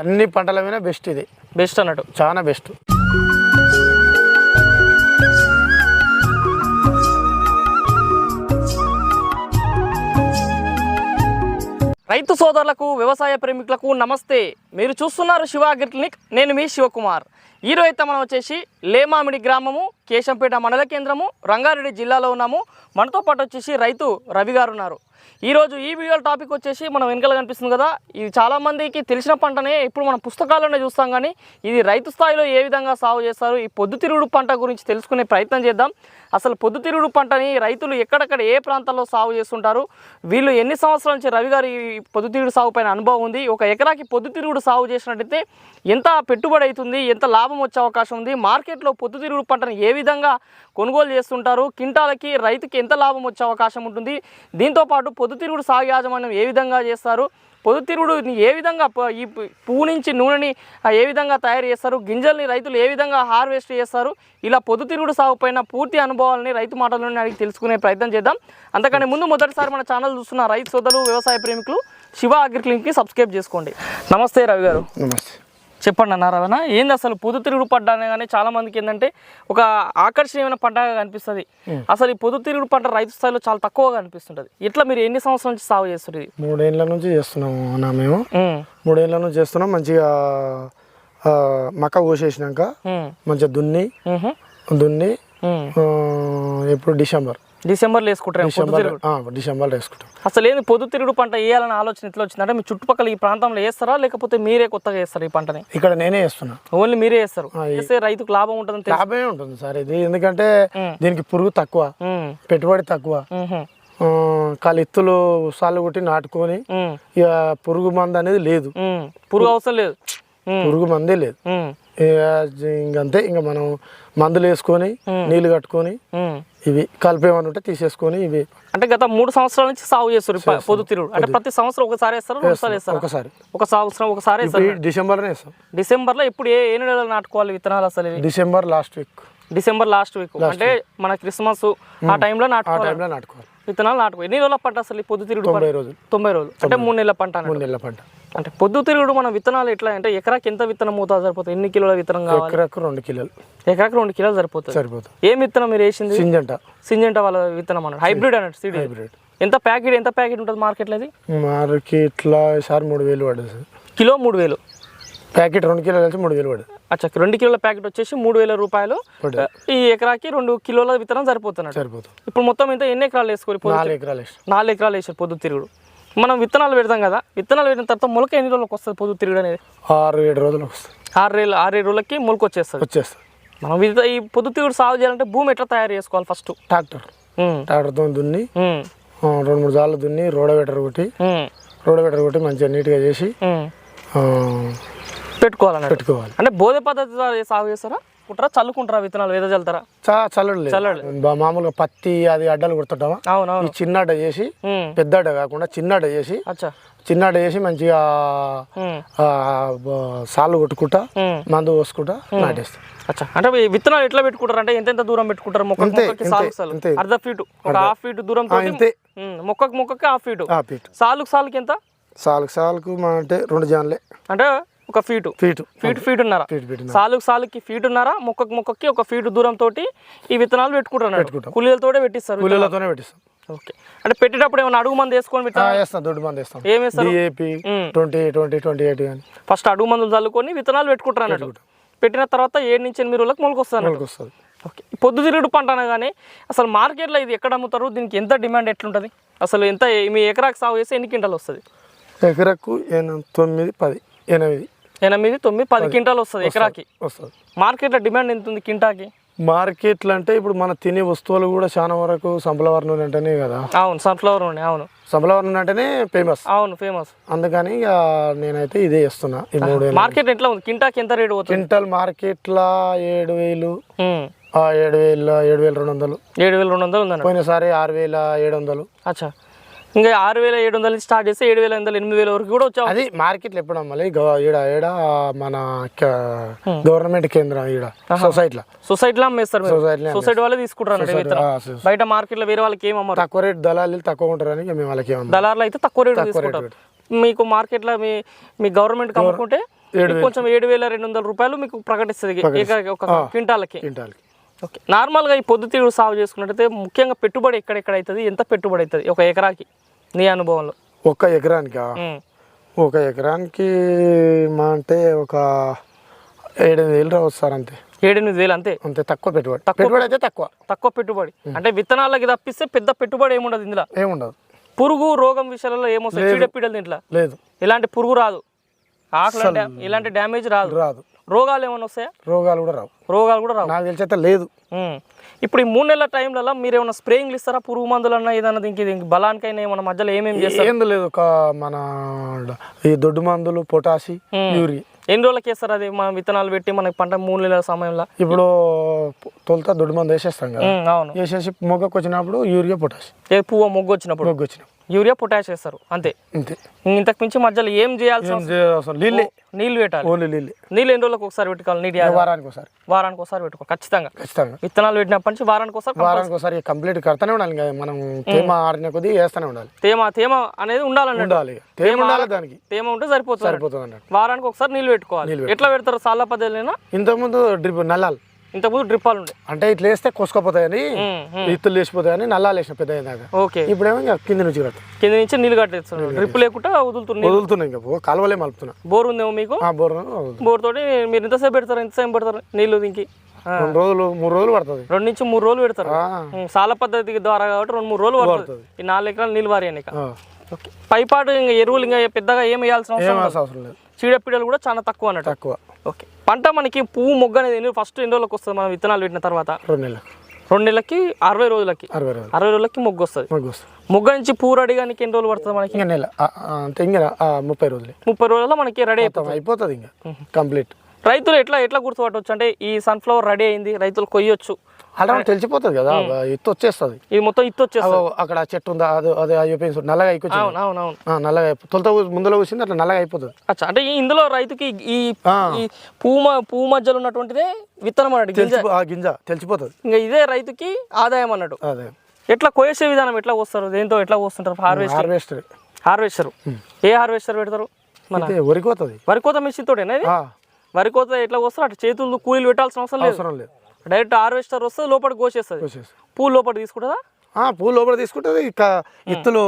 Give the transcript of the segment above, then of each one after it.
అన్ని పంటల మీద బెస్ట్ ఇది. బెస్ట్ అన్నట్టు. చాలా బెస్ట్ రైతు సోదరులకు వ్యవసాయ ప్రేమికులకు నమస్తే. మీరు చూస్తున్నారు శివ అగ్రి క్లినిక్ నేను మీ శివకుమార్. ఈరోజు అయితే మనం వచ్చేసి లేమామిడి గ్రామము కేశంపేట మండల కేంద్రము రంగారెడ్డి జిల్లాలో ఉన్నాము. మనతో పాటు వచ్చేసి రైతు రవి గారు ఉన్నారు. ఈరోజు ఈ వీడియో టాపిక్ వచ్చేసి మనం వెనకాల కనిపిస్తుంది కదా. ఇది చాలామందికి తెలిసిన పంటనే. ఇప్పుడు మనం పుస్తకాల్లోనే చూస్తాం కానీ ఇది రైతు స్థాయిలో ఏ విధంగా సాగు చేస్తారు? ఈ పొద్దుతిరుగుడు పంట గురించి తెలుసుకునే ప్రయత్నం చేద్దాం. అసలు పొద్దుతిరుగుడు పంటని రైతులు ఎక్కడెక్కడ ఏ ప్రాంతాల్లో సాగు చేస్తుంటారు? వీళ్ళు ఎన్ని సంవత్సరాల నుంచి రవి గారి ఈ పొద్దుతిరుగుడు సాగు పైన అనుభవం ఉంది? ఒక ఎకరాకి పొద్దుతిరుగుడు సాగు చేసినట్టయితే ఎంత పెట్టుబడి అవుతుంది? ఎంత లాభం వచ్చే అవకాశం ఉంది? మార్కెట్లో పొద్దుతిరుగుడు పంటను ఏ విధంగా కొనుగోలు చేస్తుంటారు. కింటాలకి రైతుకి ఎంత లాభం వచ్చే అవకాశం ఉంటుంది? దీంతోపాటు పొద్దుతిరుగుడు సాగు యాజమాన్యం ఏ విధంగా చేస్తారు? పొద్దుతిరుగుడు ఏ విధంగా ఈ పువ్వు నుంచి నూనెని ఏ విధంగా తయారు చేస్తారు? గింజల్ని రైతులు ఏ విధంగా హార్వెస్ట్ చేస్తారు? ఇలా పొద్దుతిరుగుడు సాగు పైన పూర్తి అనుభవాలని రైతు మాటలను అడిగి తెలుసుకునే ప్రయత్నం చేద్దాం. అంతకంటే ముందు మొదటిసారి మన ఛానల్ చూస్తున్న రైతు సోదరులు వ్యవసాయ ప్రేమికులు శివ అగ్రిక్లినిక్కి సబ్స్క్రైబ్ చేసుకోండి. నమస్తే రవి గారు. నమస్తే. చెప్పండి అన్న రవణ. ఏంది అసలు పొద్దుతిరుగుడు పంట అనగానే చాలా మందికి ఏంటంటే ఒక ఆకర్షణీయమైన పంటగా కనిపిస్తుంది. అసలు ఈ పొద్దుతిరుగుడు పంట రైతు స్థాయిలో చాలా తక్కువగా కనిపిస్తుంటది. ఇట్లా మీరు ఎన్ని సంవత్సరాల నుంచి సాగు చేస్తుంది మూడేళ్ళ నుంచి చేస్తున్నాము అన్న మేము. మూడేళ్ళ నుంచి చేస్తున్నాం. మంచిగా మక్క కోసేసినాక మంచిగా దున్ని దున్ని ఎప్పుడు డిసెంబర్. డిసెంబర్లో వేసుకుంటారు డిసెంబర్ డిసెంబర్లో వేసుకుంటాం అసలు ఏంది పొద్దుతిరుగుడు పంట వేయాలనే ఆలోచన ఎట్లా వచ్చిందంటే మీ చుట్టుపక్కల ఈ ప్రాంతంలో వేస్తారా? లేకపోతే మీరే కొత్తగా వేస్తారు ఈ పంటని? ఇక్కడ నేనే వేస్తున్నా. ఓన్లీ మీరే వేస్తారు. వేస్తే రైతుకు లాభం తెలుసు. లాభమే ఉంటుంది సార్ ఇది. ఎందుకంటే దీనికి పురుగు తక్కువ పెట్టుబడి తక్కువ. కాలిత్తులు సార్లు కొట్టి నాటుకొని ఇక పురుగు మందు అనేది లేదు. పురుగు అవసరం లేదు. పురుగు మందే లేదు. ఇంకంతే. ఇంకా మనం మందులు వేసుకొని నీళ్ళు కట్టుకొని ఇవి కలిపేమని ఉంటే తీసేసుకొని ఇవి అంటే గత మూడు సంవత్సరాల నుంచి సాగు చేస్తారు ఈ ప- పొద్దుతిరుగుడు. అంటే ప్రతి సంవత్సరం ఒకసారి వేస్తారు రెండుసారి వేస్తారు? ఒకసారి. ఒక సంవత్సరం ఒకసారి వేస్తారు. ఇప్పుడు డిసెంబర్లోనే వేస్తాం. డిసెంబర్లో ఇప్పుడు ఏ ఏ నెలలో నాటుకోవాలి విత్తనాలు అసలు ఇవి? December last week. December last week. అంటే మన క్రిస్మస్ ఆ టైంలో నాటుకోవాలి. టైంలో నాటుకోవాలి. విత్తనాలు నాటుకో ఎన్ని రోజుల పంట అసలు ఈ పొద్దుతిరుగుడు పంట? తొంభై రోజులు. తొంభై రోజులు. అంటే మూడు నెలల పంట. మూడు నెలల పంట. అంటే పొద్దుతిరుగుడు మన విత్తనాలు ఎట్లా అంటే ఎకరాకి ఎంత విత్తనం అవుతా సరిపోతుంది? ఎన్ని కిలోల విత్తనం కావాలి? ఎకరకు రెండు కిలోలు. ఎకరాకి రెండు కిలోలు సరిపోతుంది. సరిపోతుంది. ఏం విత్తనం మీరు వేసింది? సింజంట. సింజంట వాళ్ళ విత్తనం అన్నట్టు హైబ్రిడ్ అన్నట్టు సీడ్. హైబ్రిడ్ ఎంత ప్యాకెట్ ఎంత ప్యాకెట్ ఉంటుంది మార్కెట్లో అది? మార్కెట్లో ఈసారి మూడు వేలు పడదు సార్. కిలో మూడు వేలు. ప్యాకెట్ రెండు కిలోలు కలిసి మూడు వేలు పడదు అచ్చా రెండు కిలోల ప్యాకెట్ వచ్చేసి మూడు వేల రూపాయలు. ఈ ఎకరాకి రెండు కిలోల విత్తనం సరిపోతున్నట్టు. సరిపోతుంది. ఇప్పుడు మొత్తం ఇంత ఎన్ని ఎకరాలు వేసుకోవాలి? పొద్దు నాలుగు ఎకరాలు నాలుగు ఎకరాలు వేసారు పొద్దు తిరుగుడు మనం విత్తనాలు పెడతాం కదా విత్తనాలు పెట్టిన తర్వాత మొలక ఎన్ని రోజులకు వస్తుంది పొద్దు తిరుగుడు అనేది? ఆరు ఏడు రోజులు వస్తుంది. ఆరు రేళ్ళు ఆరు ఏడు రోజులకి మొలక వచ్చేస్తుంది. వచ్చేస్తుంది. మనం ఈ పొద్దు తిరుగుడు సాగు చేయాలంటే భూమి ఎట్లా తయారు చేసుకోవాలి ఫస్ట్ ట్రాక్టర్. ట్రాక్టర్తో దున్ని రెండు మూడు సార్లు దున్ని రోడవెటర్ కొట్టి రోడవెటర్ కొట్టి మంచిగా నీట్గా చేసి ఆ, పెట్టుకోవాలన్నట్టు. పెట్టుకోవాలి. అంటే బోధ పద్ధతి ద్వారా సాగు చేస్తారా? కుట్రా చల్లుకుంటారా విత్తనాలు వేద చల్లుతారా? చా చల్లడు చల్లడు మామూలుగా పత్తి అది అడ్డలు కొడుతుంటామా అవునవును. చిన్న అడ్డ చేసి. పెద్ద అడ్డ కాకుండా చిన్న అడ్డ చేసి అచ్చా. చిన్న అడ్డ చేసి మంచిగా సాళ్ళు కొట్టుకుంటా. మందు పోసుకుంటా నాటేస్తాం. అచ్చా. అంటే విత్తనాలు ఎట్లా పెట్టుకుంటారు? అంటే ఎంతెంత దూరం పెట్టుకుంటారు? మొక్క సాలు. అర్ధ ఫీటు. ఒక హాఫ్ ఫీట్ దూరం మొక్కకి మొక్కకి హాఫ్ ఫీటు. సాలుకు సాలుకి ఎంత? సాలుకు సాలుకు అంటే రెండు జాన్లే. అంటే ఒక ఫీటు. ఫీటు. ఫీట్ ఫీట్ ఉన్నారా సాలుకు సాలుకి ఫీట్ ఉన్నారా మొక్కకి మొక్కకి ఒక ఫీటు దూరం తోటి ఈ విత్తనాలు పెట్టుకుంటారు అన్నట్టు. పెట్టుకుంటాం. కూలీలతోటే పెట్టిస్తారు కూలీలతోనే పెట్టిస్తాం. ఓకే. అంటే పెట్టేటప్పుడు ఏమైనా అడుగు మంది వేసుకొని వేస్తాం దొడ్డు మంది వేస్తాం. ఏం వేస్తారు? DAP um. Twenty twenty twenty eight కానీ. ఫస్ట్ అడుగు మందులు చల్లుకొని విత్తనాలు పెట్టుకుంటారు అన్నట్టు పెట్టిన తర్వాత ఏడు నుంచి ఎనిమిది రోజులకు మొలక వస్తుంది అన్నట్టు. వస్తుంది ఓకే పొద్దుతిరుగుడు పంట అనగానే అసలు మార్కెట్లో ఇది ఎక్కడ అమ్ముతారు? దీనికి ఎంత డిమాండ్ ఎట్లుంటుంది? అసలు ఎంత మీ ఎకరాకి సాగు చేస్తే ఎన్ని క్వింటాలు వస్తుంది? ఎకరకు తొమ్మిది పది ఎనిమిది. ఎనిమిది తొమ్మిది పది క్వింటాలు వస్తుంది ఎకరాకి. వస్తుంది. మార్కెట్లో డిమాండ్ ఎంత ఉంది కింటాకి మార్కెట్లు అంటే ఇప్పుడు మన తినే వస్తువులు కూడా చాలా వరకు సంపలవరం నూనె అంటేనే కదా. అవును సన్ఫ్లవర్ నూనె అవును. సంపలవరం నూనె అంటేనే ఫేమస్ అవును ఫేమస్ అందుకని ఇక నేనైతే ఇదే ఇస్తున్నా ఈ మూడు మార్కెట్ ఎట్లా ఉంది? కింటాకి ఎంత రేటు పోతుంది? క్వింటల్ మార్కెట్లో ఏడు వేలు ఏడు వేల ఏడు వేల రెండు వందలు. ఏడు వేల రెండు వందలు పోయినసారి ఆరు వేల ఏడు వందలు. అచ్చా. ఇంకా ఆరు వేల ఏడు వందల నుంచి స్టార్ట్ చేస్తే ఏడు వేల ఎనిమిది ఎనిమిది వేల వరకు కూడా వచ్చావు అది మార్కెట్లో ఎప్పుడు అమ్మాలి? ఈడ ఈడ మన గవర్నమెంట్ కేంద్రం ఈడ సొసైటీలో. సొసైటీలో అమ్మేస్తారు సొసైటీ వాళ్ళే తీసుకుంటారు బయట మార్కెట్లో వేరే వాళ్ళకి ఏం అమ్మరు? తక్కువ రేట్ దళాలు తక్కువ ఉంటారని ఇక మేము వాళ్ళకి దళారులు అయితే తక్కువ రేటు తీసుకుంటారు. మీకు మార్కెట్లో మీ మీ ఏడు మీకు కొంచెం ఏడు వేల. రెండు వందల రూపాయలు మీకు ప్రకటిస్తుంది. ఒక క్వింటాలకి. క్వింటాల్కి. ఓకే. నార్మల్గా ఈ పొద్దుతిరుగుడు సాగు చేసుకున్నట్టయితే ముఖ్యంగా పెట్టుబడి ఎక్కడెక్కడ అవుతుంది? ఎంత పెట్టుబడి అవుతుంది? ఒక ఎకరాకి. నీ అనుభవంలో? ఒక్క ఎకరానికా. ఒక ఎకరానికి మా అంటే ఒక ఏడెనిమిది వేలు రావచ్చు సార్ అంతే. ఏడెనిమిది వేలు అంతే? అంతే తక్కువ పెట్టుబడి. పెట్టుబడి అయితే తక్కువ. తక్కువ పెట్టుబడి. అంటే విత్తనాలకి తప్పిస్తే పెద్ద పెట్టుబడి ఏముండదు ఇందులో? ఏముండదు. పురుగు రోగం విషయాలలో ఏమొస్తాయి? చీడపీడలు దీంట్లో లేదు. ఇలాంటి పురుగు రాదు. ఆకులు ఇలాంటి డ్యామేజ్ రాదు. రాదు. రోగాలు ఏమైనా వస్తాయా? రోగాలు కూడా రావు. రోగాలు కూడా రావు. నాకు తెలిసి లేదు. ఇప్పుడు ఈ మూడు నెలల టైంలలో మీరు ఏమైనా స్ప్రేయింగ్లు ఇస్తారా? పురుగు మందులు అన్నా ఏదన్నా దీనికి దీనికి బలానికైనా ఏమైనా మధ్యలో ఏమేమి చేస్తారు? ఏంది లేదు ఒక మన ఈ దొడ్డు మందులు పొటాసి యూరియా ఎన్ని రోజులకి వేస్తారు అది? మన విత్తనాలు పెట్టి మనకి పంట మూడు నెలల సమయంలో? ఇప్పుడు తొలుత దొడ్డు మందు వేసేస్తాం కదా. అవును. వేసేసి మొగ్గకు వచ్చినప్పుడు యూరియా పొటాసి ఏ పువ్వు మొగ్గు వచ్చినప్పుడు? మొగ్గు వచ్చినప్పుడు. యూరియా పొటాష్ వేస్తారు అంతే. అంతే. ఇంతకు మించి మధ్యలో ఏం చేయాల్సిన ఏం చేయ- అసలు నీళ్ళే. నీళ్ళు పెట్టాలి. ఓన్లీ నీళ్ళే. నీళ్ళు ఎన్ని రోజులకు ఒకసారి పెట్టుకోవాలి? నీటి. వారానికి ఒకసారి. వారానికి ఒకసారి పెట్టుకో ఖచ్చితంగా. ఖచ్చితంగా. విత్తనాలు పెట్టినప్పటి నుంచి వారానికి ఒకసారి వారానికి ఒకసారి కంప్లీట్ కడతానే ఉండాలి మనం తేమ ఆరిన కొద్దీ వేస్తూనే ఉండాలి. తేమ తేమ అనేది ఉండాలన్నట్టు ఉండాలి. తేమ ఉండాలి దానికి. తేమ ఉంటే సరిపోతుంది సరిపోతుంది వారానికి ఒకసారి నీళ్ళు పెట్టుకోవాలి. ఎట్లా పెడతారు? సాల పద్ధతిలో ఇంతకుముందు డ్రిప్ నల్లాలు. ఇంతకుముందు డ్రిప్పాలు ఉండే. అంటే ఇట్లా వేస్తే కొసుకపోతాయని ఇత్తులు లేచిపోతాయని నల్లాలు వేసిన పెద్ద అయినాక ఓకే. ఇప్పుడేమో ఇంకా కింద నుంచి కడతాం. కింద నుంచి నీళ్ళు కట్టేస్తున్నారు. డ్రిప్ లేకుండా వదులుతున్నారు వదులుతున్నాయి ఇంకా. కాలువలే మలుపుతున్నా. బోర్ ఉందేమో మీకు? బోర్. బోర్ తోటి మీరు ఎంతసేపు పెడతారు? ఎంతసేపు పెడతారు నీళ్ళు దీనికి? రెండు రోజులు మూడు రోజులు పడుతుంది. రెండు నుంచి మూడు రోజులు పెడతారు. సాల పద్ధతి ద్వారా కాబట్టి రెండు మూడు రోజులు పడుతుంది. ఈ నాలుగు ఎకరాలు నీళ్ళు. ఓకే. పైపాటు ఇంకా ఎరువులు ఇంకా పెద్దగా ఏం వేయాల్సిన. అవసరం లేదు. చీడపీడలు కూడా చాలా తక్కువ అన్నట్టు. తక్కువ. ఓకే. పంట మనకి పువ్వు మొగ్గ అనేది ఎన్ని ఫస్ట్ ఎన్ని రోజులకు వస్తుంది? మనం విత్తనాలు పెట్టిన తర్వాత రెండు నెలలు. రెండు నెలలకి అరవై రోజులకి. అరవై రోజులు. అరవై రోజులకి మొగ్గు వస్తుంది. మాకు వస్తుంది. మొగ్గ నుంచి పువ్వు రెడీ కానీ ఎన్ని రోజులు పడుతుంది మనకి? ఇంకా నెల. అంటే ఇంకా ముప్పై రోజులే. ముప్పై రోజుల్లో మనకి రెడీ మొత్తం అయిపోతుంది ఇంకా. కంప్లీట్. రైతులు ఎట్లా ఎట్లా గుర్తుపట్టవచ్చు అంటే ఈ సన్ఫ్లవర్ రెడీ అయింది రైతులు కొయ్యొచ్చు. అలా తెలిసిపోతుంది కదా ఎత్తు వచ్చేస్తుంది ఇది మొత్తం ఇత్తు వచ్చేస్తుంది అక్కడ చెట్టు ఉందా అది అది అయిపోయింది నల్లగా అయిపోయింది అవును అవును అవును. ఆ, నల్లగా తొలుత ముందులో కూర్చుంది అట్లా నల్లగా అయిపోతుంది. అచ్చా అంటే ఇందులో రైతుకి ఈ పువ్వు మ- పువ్వు మధ్యలో ఉన్నటువంటిదే విత్తనం అన్నట్టు గింజ. గింజ తెలిసిపోతుంది. ఇంకా iదే రైతుకి ఆదాయం అన్నట్టు అదే. ఎట్లా కోసే విధానం ఎట్లా కోస్తారు? దేంతో ఎట్లా కోస్తుంటారు? Harvest harvester. హార్వెస్టర్. ఏ హార్వెస్టర్ పెడతారు? మన వరికోతుంది వరి కోత మిషన్ తోటేనా ఇది? ఆ, వరి కోత ఎట్లా కోస్తారు? అటు చేతులు కూలీలు పెట్టాల్సిన అవసరం లేదు. అవసరం లేదు. డైరెక్ట్ హార్వెస్టర్ వస్తుంది లోపలికి కోసేస్తుంది. పూలు లోపల తీసుకుంటుందా? పూలు లోపల తీసుకుంటుంది ఇక ఇత్తులు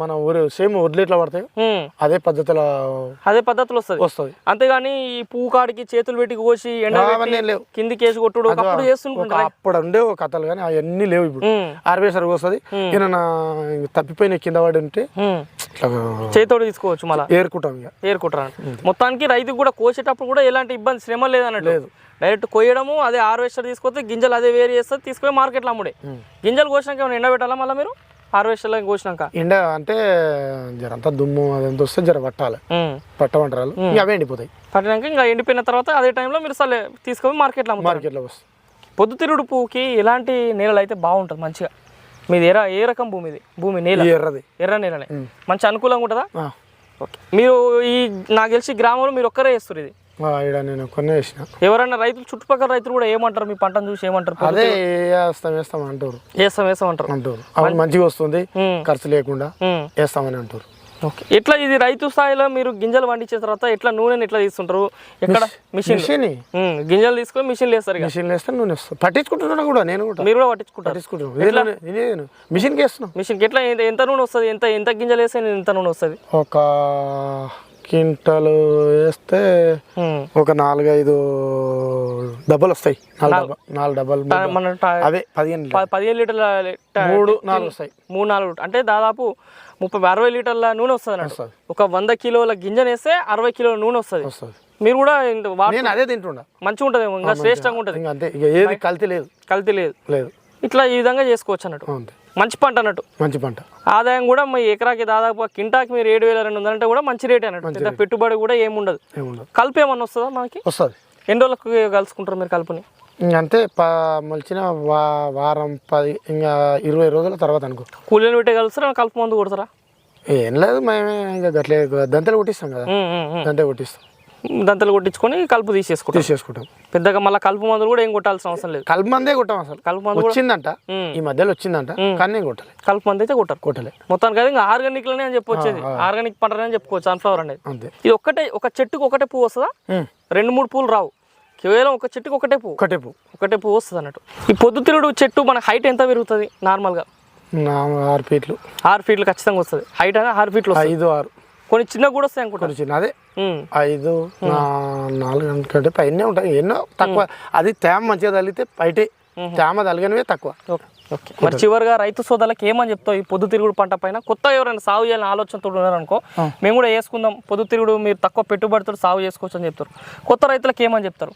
మన ఊరు సేమ్ వడ్లు ఎట్లా పడతాయి. అదే పద్ధతిలో అదే పద్ధతిలో వస్తుంది. వస్తుంది. అంతేగాని ఈ పువ్వు కాడికి చేతులు పెట్టి కోసి ఎండ కిందికి వేసి కొట్టుడు ఒకప్పుడు ఒక చేస్తుంటారు అప్పుడు ఉండే కథలు కానీ అవన్నీ లేవు ఇప్పుడు. హార్వెస్టర్ వస్తుంది. ఈయన నా తప్పిపోయిన కింద పడి ఉంటే. ఇట్లా చేతోడు తీసుకోవచ్చు మళ్ళా. ఏరుకుంటాం ఇక. ఏరుకుంటారు మొత్తానికి రైతుకు కూడా కోసేటప్పుడు కూడా ఎలాంటి ఇబ్బంది శ్రమ లేదన్నట్టు లేదు. డైరెక్ట్ కోయడము అదే హార్వెస్టర్ తీసుకొస్తే గింజలు అదే వేరు చేస్తుంది తీసుకొని మార్కెట్లో అమ్ముడే. గింజలు కోసినాక ఏమైనా ఎండబెట్టాలా మళ్ళీ మీరు? హార్వెస్టర్లో కోసినాక ఎండ అంటే జరంతా దుమ్ము అదంతా వస్తే జర పట్టాలి. పట్టమంటారు అవే ఎండిపోతాయి. పట్టినాక ఇంకా ఎండిపోయిన తర్వాత అదే టైంలో మీరు సరే తీసుకొని మార్కెట్లో మార్కెట్లో వస్తాయి. పొద్దుతిరుగుడు పువ్వుకి ఎలాంటి నేలలు అయితే బాగుంటుంది మంచిగా? మీది ఎర ఏ రకం భూమి ఇది? భూమి నేల? ఎర్రది. ఎర్ర నేలనే. మంచి అనుకూలంగా ఉంటుందా. ఓకే. మీరు ఈ నాకు తెలిసి గ్రామంలో మీరు ఒక్కరే వేస్తారు ఇది? నేను కొన్ని వేసిన ఎవరైనా రైతులు చుట్టుపక్కల రైతులు కూడా ఏమంటారు? మీ పంటను చూసి ఏమంటారు? అదే వేస్తాం వేస్తాం అంటారు. వేస్తాం వేస్తాం అంటారు. అంటారు. అవి మంచిగా వస్తుంది. ఖర్చు లేకుండా. వేస్తామని అంటారు. ఓకే. ఎట్లా ఇది రైతు స్థాయిలో మీరు గింజలు పండించిన తర్వాత ఎట్లా నూనెని ఎట్లా తీస్తుంటారు? ఎక్కడ? మిషన్. మిషన్ గింజలు తీసుకొని మిషన్లు వేస్తారు మిషన్ వేస్తే నూనె వస్తుంది. పట్టించుకుంటున్నా కూడా నేను కూడా. మీరు కూడా పట్టించుకుంటారు. పట్టించుకుంటున్నాను. నూనె, నూనె. మిషన్కి వేస్తున్నాం. మిషన్కి ఎట్లా ఎంత- ఎంత నూనె వస్తుంది? ఎంత ఎంత గింజలు వేస్తే ఎంత నూనె వస్తుంది? ఒక క్వింటలు వేస్తే. ఒక నాలుగైదు డబ్బాలు వస్తాయి. నాలుగు డబ్బా నాలుగు డబ్బాలు అవే పదిహేను పదిహేను లీటర్ల మూడు నాలుగు వస్తాయి. మూడు నాలుగు అంటే దాదాపు ముప్పై అరవై లీటర్ల నూనె వస్తుంది ఒక వంద కిలోల గింజను వేస్తే అరవై కిలోల నూనె వస్తుంది. వస్తుంది. మీరు కూడా నేను అదే తింటుండా. మంచిగా ఉంటుంది ఇంకా శ్రేష్టంగా ఉంటుంది. ఇంకా అంతే ఇక ఏది కల్తీ లేదు. కల్తీ లేదు. లేదు. ఇట్లా ఈ విధంగా చేసుకోవచ్చు అన్నట్టు. మంచి పంట అన్నట్టు. మంచి పంట. ఆదాయం కూడా మీ ఎకరాకి దాదాపు కింటాకి మీరు ఏడు వేల రెండు వందలు అంటే కూడా మంచి రేట్ అన్నట్టు. పెట్టుబడి కూడా ఏముండదు. కలుపు ఏమన్నా వస్తుందా మనకి? వస్తుంది. ఎన్ని రోజులకు కలుసుకుంటారు మీరు కలుపుని? అంతే ప మొలిచిన వా వారం పది ఇంకా ఇరవై రోజుల తర్వాత అనుకో. కూలీలు పెట్టే కలుస్తారా కలుపు మందు కొడతారా? ఏం లేదు మేమే ఇంకా గట్లే దంతలు కొట్టిస్తాం కదా. ఉమ్, ఉమ్, ఉమ్. దంతే కొట్టిస్తాం. దంతలు కొట్టించుకొని కలుపు తీసేసుకుంటాం. తీసేసుకుంటాం. పెద్దగా మళ్ళీ కలుపు మందులు కూడా ఏం కొట్టాల్సిన అవసరం లేదు. కలుపు మందే కొట్టాం అసలు. కలుపు మందు వచ్చిందంట. ఈ మధ్యలో వచ్చిందంట కానీ నేను కొట్టలే కలుపు మంది అయితే కొట్టారు. కొట్టలే. మొత్తానికి అయితే ఇంకా ఆర్గానిక్లోనే అని చెప్పొచ్చేది ఆర్గానిక్ పంటనే అని చెప్పుకోవచ్చు సన్ఫ్లవర్ అనేది. ఇది ఒక్కటే ఒక చెట్టుకు ఒకటే పువ్వు వస్తుందా. రెండు మూడు పూలు రావు. కేవలం ఒక చెట్టుకు ఒకటే పువ్వు. ఒకటే పువ్వు. ఒకటే పువ్వు వస్తుంది అన్నట్టు. ఈ పొద్దుతిరుడు చెట్టు మన హైట్ ఎంత పెరుగుతుంది నార్మల్గా? ఆరు ఫీట్లు. ఆరు ఫీట్లు ఖచ్చితంగా వస్తుంది. హైట్ అనేది ఆరు ఫీట్లు ఐదు ఆరు. కొన్ని చిన్న కూడా వస్తాయి అనుకుంటారు కొంచెం చిన్న అదే. ఐదు నాలుగు కంటే పైనే ఉంటాయి. ఎన్నో తక్కువ. అది తేమ మంచిగా తగిలితే బయటే తేమ తగిలినవే తక్కువ. మరి చివరిగా రైతు సోదరులకు ఏమని చెప్తావు? ఈ పొద్దుతిరుగుడు పంట పైన కొత్త ఎవరైనా సాగు చేయాలని ఆలోచనతో ఉన్నారనుకో మేము కూడా వేసుకుందాం. పొద్దుతిరుగుడు మీరు తక్కువ పెట్టుబడితో సాగు చేసుకోవచ్చు అని చెప్తారు. కొత్త రైతులకు ఏమని చెప్తారు?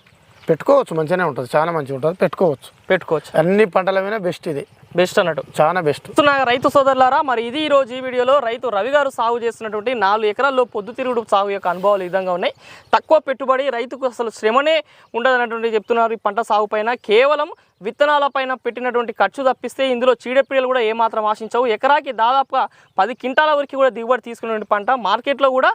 పెట్టుకోవచ్చు మంచిగానే ఉంటుంది. చాలా మంచిగా ఉంటుంది. పెట్టుకోవచ్చు. పెట్టుకోవచ్చు. అన్ని పంటల మీద బెస్ట్ ఇది. బెస్ట్ అన్నట్టు. చాలా బెస్ట్ రైతు సోదరులారా మరి ఇది ఈ రోజు ఈ వీడియోలో రైతు రవి గారు సాగు చేస్తున్నటువంటి నాలుగు ఎకరాల్లో పొద్దుతిరుగుడు సాగు యొక్క అనుభవాలు ఈ విధంగా ఉన్నాయి. తక్కువ పెట్టుబడి రైతుకు అసలు శ్రమనే ఉండదన్నటువంటి చెప్తున్నారు ఈ పంట సాగు పైన. కేవలం విత్తనాల పైన పెట్టినటువంటి ఖర్చు తప్పిస్తే ఇందులో చీడపీడలు కూడా ఏమాత్రం ఆశించవు. ఎకరాకి దాదాపుగా పది క్వింటాల వరకు కూడా దిగుబడి తీసుకునే పంట. మార్కెట్లో కూడా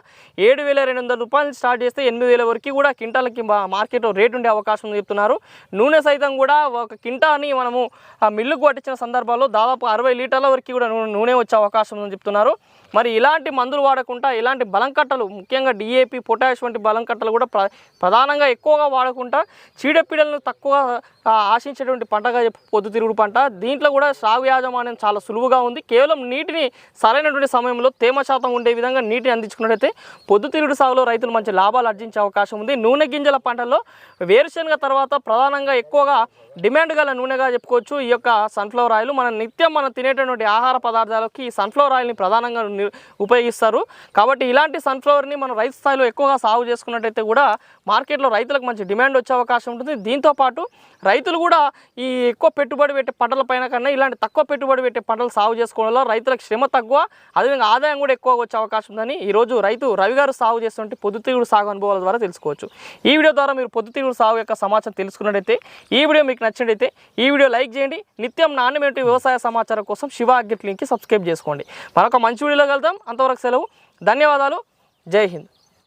ఏడు వేల రెండు వందల రూపాయలు స్టార్ట్ చేస్తే ఎనిమిది వేల వరకు కూడా క్వింటాలకి మార్కెట్లో రేట్ ఉండే అవకాశం చెప్తున్నారు. నూనె సైతం కూడా ఒక కింటాని మనము ఆ మిల్లుకు పట్టించిన సందర్భాల్లో దాదాపు అరవై లీటర్ల వరకు కూడా నూనె వచ్చే అవకాశం ఉందని చెప్తున్నారు. మరి ఇలాంటి మందులు వాడకుండా ఇలాంటి బలం కట్టలు ముఖ్యంగా డిఏపి పొటాష్ వంటి బలం కట్టలు కూడా ప్ర ప్రధానంగా ఎక్కువగా వాడకుండా చీడపీడలను తక్కువ ఆశించేటువంటి పంటగా పొద్దుతిరుగుడు పంట. దీంట్లో కూడా సాగు యాజమాన్యం చాలా సులువుగా ఉంది. కేవలం నీటిని సరైనటువంటి సమయంలో తేమ శాతం ఉండే విధంగా నీటిని అందించుకున్నట్టయితే పొద్దుతిరుగుడు సాగులో రైతులు మంచి లాభాలు ఆర్జించే అవకాశం ఉంది. నూనె గింజల పంటల్లో వేరుశనగ తర్వాత ప్రధానంగా ఎక్కువగా డిమాండ్ గల నూనెగా చెప్పుకోవచ్చు. ఈ యొక్క సన్ఫ్లవర్ ఆయిల్ మన నిత్యం మనం తినేటటువంటి ఆహార పదార్థాలకి ఈ సన్ఫ్లవర్ ఆయిల్ని ప్రధానంగా ఉపయోగిస్తారు. కాబట్టి ఇలాంటి సన్ఫ్లవర్ని మనం రైతు స్థాయిలో ఎక్కువగా సాగు చేసుకున్నట్టయితే కూడా మార్కెట్లో రైతులకు మంచి డిమాండ్ వచ్చే అవకాశం ఉంటుంది. దీంతో పాటు రైతులు కూడా ఈ ఎక్కువ పెట్టుబడి పెట్టే పంటల పైన కన్నా ఇలాంటి తక్కువ పెట్టుబడి పెట్టే పంటలు సాగు చేసుకోవడంలో రైతులకు శ్రమ తక్కువ అదేవిధంగా ఆదాయం కూడా ఎక్కువ వచ్చే అవకాశం ఉందని ఈరోజు రైతు రవి గారు సాగు చేస్తుంటే పొద్దుతిరుగుడు సాగు అనుభవాల ద్వారా తెలుసుకోవచ్చు. ఈ వీడియో ద్వారా మీరు పొద్దుతిరుగుడు సాగు యొక్క సమాచారం తెలుసుకున్నట్టయితే ఈ వీడియో మీకు నచ్చినట్టు నచ్చినట్టయితే ఈ వీడియో లైక్ చేయండి. నిత్యం నాణ్యమైన వ్యవసాయ సమాచారం కోసం శివ అగ్గిట్ లింక్కి సబ్స్క్రైబ్ చేసుకోండి. మరొక మంచి వీడియోలో కలుద్దాం. అంతవరకు సెలవు. ధన్యవాదాలు. జై హింద్.